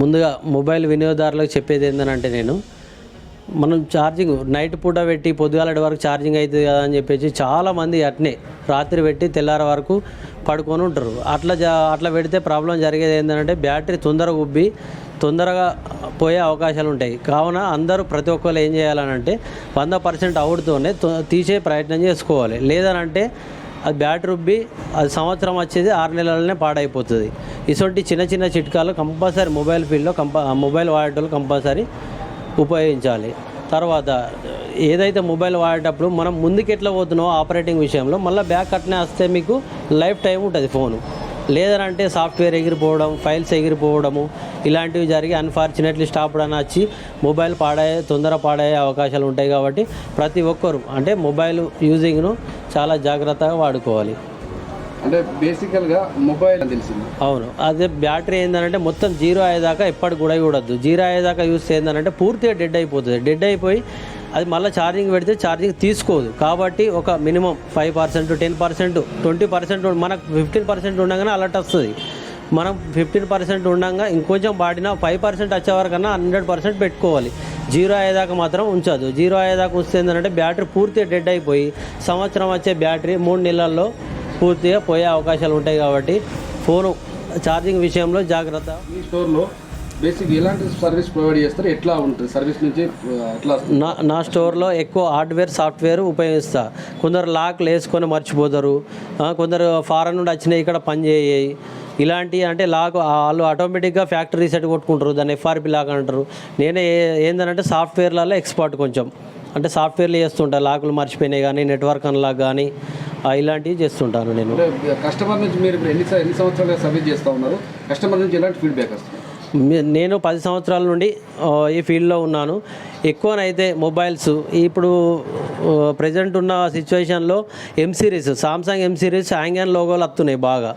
ముందుగా మొబైల్ వినియోగదారులకు చెప్పేది ఏంటంటే నేను మనం ఛార్జింగ్ నైట్ పూట పెట్టి పొద్దుగాలటి వరకు ఛార్జింగ్ అవుతుంది కదా అని చెప్పేసి చాలామంది అట్నే రాత్రి పెట్టి తెల్లారి వరకు పడుకొని ఉంటారు. అట్లా జా అట్లా పెడితే ప్రాబ్లం జరిగేది ఏంటంటే బ్యాటరీ తొందరగా ఉబ్బి తొందరగా పోయే అవకాశాలు ఉంటాయి. కావున అందరూ ప్రతి ఒక్కరు ఏం చేయాలనంటే వంద పర్సెంట్ అవుట్తోనే తీసే ప్రయత్నం చేసుకోవాలి. లేదనంటే అది బ్యాట్ రుబ్బి అది సంవత్సరం వచ్చేది ఆరు నెలలనే పాడైపోతుంది. ఇటువంటి చిన్న చిన్న చిట్కాలు కంపల్సరీ మొబైల్ ఫీల్డ్లో కంప మొబైల్ వాడేటోళ్ళు కంపల్సరీ ఉపయోగించాలి. తర్వాత ఏదైతే మొబైల్ వాడేటప్పుడు మనం ముందుకు ఎట్లా పోతున్నామో ఆపరేటింగ్ విషయంలో మళ్ళీ బ్యాక్ అట్నే వస్తే మీకు లైఫ్ టైం ఉంటుంది ఫోను. లేదనంటే సాఫ్ట్వేర్ ఎగిరిపోవడం ఫైల్స్ ఎగిరిపోవడము ఇలాంటివి జరిగి అన్ఫార్చునేట్లీ స్టాప్ అని వచ్చి మొబైల్ పాడయ్యే తొందర పాడయ్యే అవకాశాలు ఉంటాయి కాబట్టి ప్రతి ఒక్కరు అంటే మొబైల్ యూజింగ్ను చాలా జాగ్రత్తగా వాడుకోవాలి. అంటే బేసికల్గా మొబైల్ తెలిసింది. అవును. అదే బ్యాటరీ ఏంటంటే మొత్తం జీరో అయ్యేదాకా ఎప్పటికి కూడా చూడొద్దు జీరో అయ్యేదాకా యూస్ ఏంటంటే పూర్తిగా డెడ్ అయిపోతుంది. డెడ్ అయిపోయి అది మళ్ళీ ఛార్జింగ్ పెడితే ఛార్జింగ్ తీసుకోదు. కాబట్టి ఒక minimum five percent ten percent twenty percent మనకు ఫిఫ్టీన్ పర్సెంట్ ఉండగానే అలర్ట్ వస్తుంది. మనం ఫిఫ్టీన్ పర్సెంట్ ఉండగా ఇంకొంచెం వాడినా ఫైవ్ పర్సెంట్ వచ్చే వరకన్నా హండ్రెడ్ పర్సెంట్ పెట్టుకోవాలి. జీరో అయ్యేదాకా మాత్రం ఉంచదు. జీరో అయ్యేదాకా ఉంచితే ఏంటంటే బ్యాటరీ పూర్తిగా డెడ్ అయిపోయి సంవత్సరం వచ్చే బ్యాటరీ మూడు నెలల్లో పూర్తిగా పోయే అవకాశాలు ఉంటాయి కాబట్టి ఫోను ఛార్జింగ్ విషయంలో జాగ్రత్త. మీ స్టోర్లో బేసిక్ ఎలాంటి సర్వీస్ ప్రొవైడ్ చేస్తారు? ఎట్లా ఉంటుంది? సర్వీస్ నుంచి ఎట్లా నా నా స్టోర్లో ఎక్కువ హార్డ్వేర్ సాఫ్ట్వేర్ ఉపయోగిస్తా. కొందరు లాక్లు వేసుకొని మర్చిపోతారు. కొందరు ఫారెన్ నుండి వచ్చినాయి ఇక్కడ పని చేయాయి ఇలాంటి అంటే లాక్ వాళ్ళు ఆటోమేటిక్గా ఫ్యాక్టరీ సెట్ కొట్టుకుంటారు దాన్ని ఎఫ్ఆర్పి లాక్ అంటారు. నేనే ఏ- ఏందనంటే సాఫ్ట్వేర్లలో ఎక్స్పర్ట్ కొంచెం. అంటే సాఫ్ట్వేర్లు చేస్తుంటా లాకులు మర్చిపోయినాయి కానీ నెట్వర్క్ అన్లాక్ కానీ ఇలాంటివి చేస్తుంటాను నేను. కస్టమర్ నుంచి మీరు ఎన్ని ఎన్ని సంవత్సరాలుగా సర్వీస్ చేస్తూ ఉన్నారు? కస్టమర్ నుంచి ఎలాంటి ఫీడ్బ్యాక్ వస్తుంది? నేను పది సంవత్సరాల నుండి ఈ ఫీల్డ్లో ఉన్నాను. ఎక్కువనైతే మొబైల్స్ ఇప్పుడు ప్రజెంట్ ఉన్న సిచ్యువేషన్లో M series Samsung M series hang and లోగోలు వస్తున్నాయి బాగా.